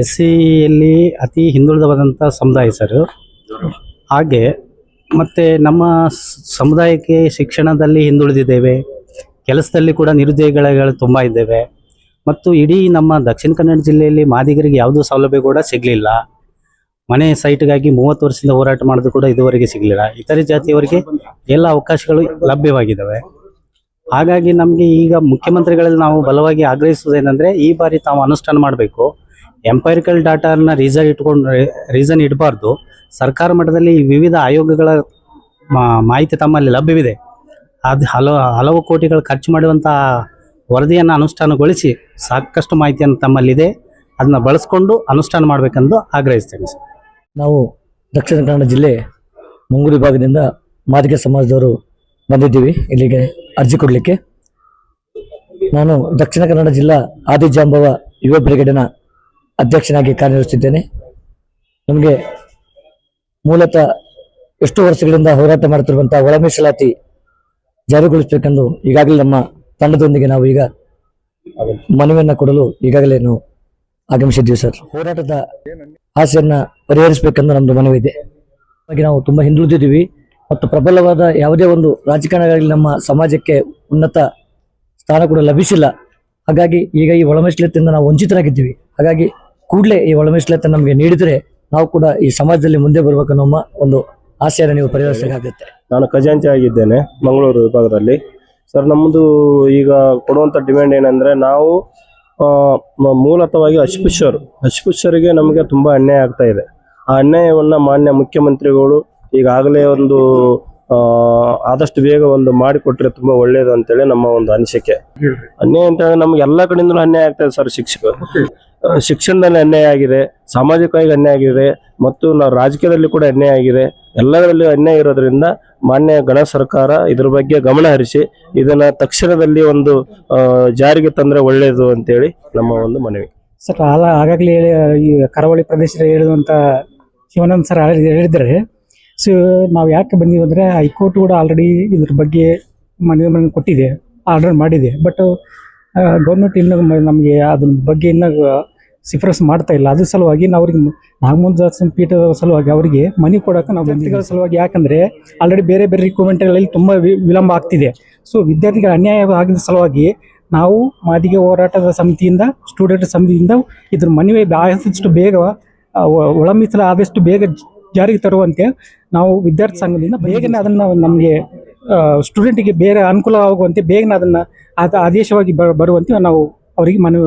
S ಸಿಯಲ್ಲಿ ಅತಿ ಹಿಂದುಳಿದವಾದಂಥ ಸಮುದಾಯ ಸರ್. ಹಾಗೆ ಮತ್ತು ನಮ್ಮ ಸಮುದಾಯಕ್ಕೆ ಶಿಕ್ಷಣದಲ್ಲಿ ಹಿಂದುಳಿದಿದ್ದೇವೆ. ಕೆಲಸದಲ್ಲಿ ಕೂಡ ನಿರುದ್ಯೋಗಿಗಳು ತುಂಬ ಇದ್ದೇವೆ. ಮತ್ತು ಇಡೀ ನಮ್ಮ ದಕ್ಷಿಣ ಕನ್ನಡ ಜಿಲ್ಲೆಯಲ್ಲಿ ಮಾದಿಗರಿಗೆ ಯಾವುದೂ ಸೌಲಭ್ಯ ಕೂಡ ಸಿಗಲಿಲ್ಲ. ಮನೆ ಸೈಟ್ಗಾಗಿ ಮೂವತ್ತು ವರ್ಷದಿಂದ ಹೋರಾಟ ಮಾಡೋದು ಕೂಡ ಇದುವರೆಗೆ ಸಿಗಲಿಲ್ಲ. ಇತರೆ ಜಾತಿಯವರಿಗೆ ಎಲ್ಲ ಅವಕಾಶಗಳು ಲಭ್ಯವಾಗಿದ್ದಾವೆ. ಹಾಗಾಗಿ ನಮಗೆ ಈಗ ಮುಖ್ಯಮಂತ್ರಿಗಳಲ್ಲಿ ನಾವು ಬಲವಾಗಿ ಆಗ್ರಹಿಸುವುದೇನೆಂದರೆ ಈ ಬಾರಿ ತಾವು ಅನುಷ್ಠಾನ ಮಾಡಬೇಕು. ಎಂಪೈರಿಕಲ್ ಡಾಟಾನ ರೀಸನ್ ಇಟ್ಕೊಂಡು ರೀಸನ್ ಇಡಬಾರ್ದು. ಸರ್ಕಾರ ಮಟ್ಟದಲ್ಲಿ ವಿವಿಧ ಆಯೋಗಗಳ ಮಾಹಿತಿ ತಮ್ಮಲ್ಲಿ ಲಭ್ಯವಿದೆ. ಅದು ಹಲವು ಹಲವು ಕೋಟಿಗಳು ಖರ್ಚು ಮಾಡುವಂಥ ವರದಿಯನ್ನು ಅನುಷ್ಠಾನಗೊಳಿಸಿ ಸಾಕಷ್ಟು ಮಾಹಿತಿಯನ್ನು ತಮ್ಮಲ್ಲಿದೆ. ಅದನ್ನ ಬಳಸ್ಕೊಂಡು ಅನುಷ್ಠಾನ ಮಾಡಬೇಕೆಂದು ಆಗ್ರಹಿಸ್ತೇನೆ ಸರ್. ನಾವು ದಕ್ಷಿಣ ಕನ್ನಡ ಜಿಲ್ಲೆ ಮುಂಗೂರು ವಿಭಾಗದಿಂದ ಮಾದಿಗ ಸಮಾಜದವರು ಬಂದಿದ್ದೀವಿ. ಇಲ್ಲಿಗೆ ಅರ್ಜಿ ಕೊಡಲಿಕ್ಕೆ. ನಾನು ದಕ್ಷಿಣ ಕನ್ನಡ ಜಿಲ್ಲಾ ಆದಿಜಾಂಬವ ಯುವ ಬ್ರಿಗೇಡಿನ ಅಧ್ಯಕ್ಷನಾಗಿ ಕಾರ್ಯನಿರ್ವಹಿಸುತ್ತಿದ್ದೇನೆ. ನಮಗೆ ಮೂಲತಃ ಎಷ್ಟು ವರ್ಷಗಳಿಂದ ಹೋರಾಟ ಮಾಡುತ್ತಿರುವಂತಹ ಒಳ ಮೀಸಲಾತಿ ಜಾರಿಗೊಳಿಸಬೇಕೆಂದು ಈಗಾಗಲೇ ನಮ್ಮ ತಂಡದೊಂದಿಗೆ ನಾವು ಈಗ ಮನವಿಯನ್ನು ಕೊಡಲು ಈಗಾಗಲೇ ನಾವು ಆಗಮಿಸಿದ್ದೀವಿ ಸರ್. ಹೋರಾಟದ ಆಸೆಯನ್ನ ಪರಿಹರಿಸಬೇಕೆಂದು ನಮ್ಮದು ಮನವಿ ಇದೆ. ಹಾಗೆ ನಾವು ತುಂಬಾ ಹಿಂದುಳಿದಿದ್ದೀವಿ. ಮತ್ತು ಪ್ರಬಲವಾದ ಯಾವುದೇ ಒಂದು ರಾಜಕಾರಣಗಳಲ್ಲಿ ನಮ್ಮ ಸಮಾಜಕ್ಕೆ ಉನ್ನತ ಸ್ಥಾನ ಕೂಡ ಲಭಿಸಿಲ್ಲ. ಹಾಗಾಗಿ ಈಗ ಈ ಒಳಮೀಸಲಾತಿಯಿಂದ ನಾವು ವಂಚಿತರಾಗಿದ್ದೀವಿ. ಹಾಗಾಗಿ ಕೂಡಲೇ ಈ ಒಳಮೀಸಲಾತಿ ನಮಗೆ ನೀಡಿದರೆ ನಾವು ಕೂಡ ಈ ಸಮಾಜದಲ್ಲಿ ಮುಂದೆ ಬರಬೇಕು ನಮ್ಮ ಒಂದು ಆಸೆಯನ್ನು ನೀವು ಪರಿಹರಿಸಬೇಕಾಗುತ್ತೆ ನಾನು ಖಜಾಂಚಿ ಆಗಿದ್ದೇನೆ, ಮಂಗಳೂರು ವಿಭಾಗದಲ್ಲಿ. ಸರ್ ನಮ್ಮದು ಈಗ ಕೊಡುವಂಥ ಡಿಮ್ಯಾಂಡ್ ಏನಂದರೆ ನಾವು ಮೂಲತವಾಗಿ ಅಶ್ಪುಷ್ಯರು ಅಶ್ಪುಷ್ಯರಿಗೆ ನಮಗೆ ತುಂಬ ಅನ್ಯಾಯ ಆಗ್ತಾ ಇದೆ. ಆ ಅನ್ಯಾಯವನ್ನು ಮಾನ್ಯ ಮುಖ್ಯಮಂತ್ರಿಗಳು ಈಗಾಗಲೇ ಒಂದು ಆದಷ್ಟು ಬೇಗ ಒಂದು ಮಾಡಿಕೊಟ್ರೆ ತುಂಬಾ ಒಳ್ಳೇದು ಅಂತೇಳಿ ನಮ್ಮ ಒಂದು ಅನಿಸಿಕೆ. ಅನ್ಯಾಯ ಅಂತ ಹೇಳಿದ್ರೆ ನಮ್ಗೆ ಎಲ್ಲ ಕಡೆಯಿಂದಲೂ ಅನ್ಯಾಯ ಆಗ್ತದೆ ಇದೆ ಸರ್ ಶಿಕ್ಷಕರು. ಶಿಕ್ಷಣದಲ್ಲಿ ಅನ್ಯಾಯ ಆಗಿದೆ ಸಾಮಾಜಿಕವಾಗಿ ಅನ್ಯಾಯ ಆಗಿದೆ ಮತ್ತು ನಾವು ರಾಜಕೀಯದಲ್ಲಿ ಕೂಡ ಅನ್ಯಾಯ ಆಗಿದೆ. ಎಲ್ಲದರಲ್ಲಿ ಅನ್ಯಾಯ ಇರೋದ್ರಿಂದ ಮಾನ್ಯ ಗಣ ಸರ್ಕಾರ ಇದ್ರ ಬಗ್ಗೆ ಗಮನ ಹರಿಸಿ ಇದನ್ನ ತಕ್ಷಣದಲ್ಲಿ ಒಂದು ಜಾರಿಗೆ ತಂದ್ರೆ ಒಳ್ಳೆಯದು ಅಂತೇಳಿ ನಮ್ಮ ಒಂದು ಮನವಿ. ಸರ್ ಆಗಾಗಲೇ ಈ ಕರಾವಳಿ ಪ್ರದೇಶದಲ್ಲಿ ಹೇಳುವಂತ ಶಿವಾನಂದ್ ಸರ್ ಹೇಳಿದ್ರೆ ಹೇಳಿದ್ದಾರೆ. ಸೊ ನಾವು ಯಾಕೆ ಬಂದೀವಿ ಅಂದರೆ ಹೈಕೋರ್ಟ್ ಕೂಡ ಆಲ್ರೆಡಿ ಇದ್ರ ಬಗ್ಗೆ ಮನವಿ ಕೊಟ್ಟಿದೆ ಆರ್ಡರ್ ಮಾಡಿದೆ. ಬಟ್ ಗೌರ್ಮೆಂಟ್ ಇನ್ನೂ ನಮಗೆ ಅದ್ರ ಬಗ್ಗೆ ಇನ್ನೂ ಶಿಫಾರಸು ಮಾಡ್ತಾ ಇಲ್ಲ. ಅದ್ರ ಸಲುವಾಗಿ ನಾವು ಅವ್ರಿಗೆ ನಾಗಮಂಜ ಪೀಠದ ಸಲುವಾಗಿ ಅವರಿಗೆ ಮನಿ ಕೊಡೋಕೆ ನಾವು ವ್ಯಕ್ತಿಗಳ ಸಲುವಾಗಿ ಯಾಕಂದರೆ ಆಲ್ರೆಡಿ ಬೇರೆ ಬೇರೆ ರಿಕ್ರೂಟ್ಮೆಂಟ್ಗಳಲ್ಲಿ ತುಂಬ ವಿಳಂಬ ಆಗ್ತಿದೆ. ಸೊ ವಿದ್ಯಾರ್ಥಿಗಳ ಅನ್ಯಾಯ ಆಗಿದ ಸಲುವಾಗಿ ನಾವು ಮಾದಿಗೆ ಹೋರಾಟದ ಸಮಿತಿಯಿಂದ ಸ್ಟೂಡೆಂಟ್ ಸಮಿತಿಯಿಂದ ಇದ್ರ ಮನವಿ ಆದಷ್ಟು ಬೇಗ ಒಳ ಆದಷ್ಟು ಬೇಗ ಜಾರಿಗೆ ತರುವಂತೆ ನಾವು ವಿದ್ಯಾರ್ಥಿ ಸಂಘದಿಂದ ಬೇಗನೆ ಅದನ್ನು ನಮಗೆ ಸ್ಟೂಡೆಂಟಿಗೆ ಬೇರೆ ಅನುಕೂಲ ಆಗುವಂತೆ ಬೇಗನೆ ಅದನ್ನು ಆದೇಶವಾಗಿ ಬರುವಂತೆ ನಾವು ಅವರಿಗೆ ಮನವಿ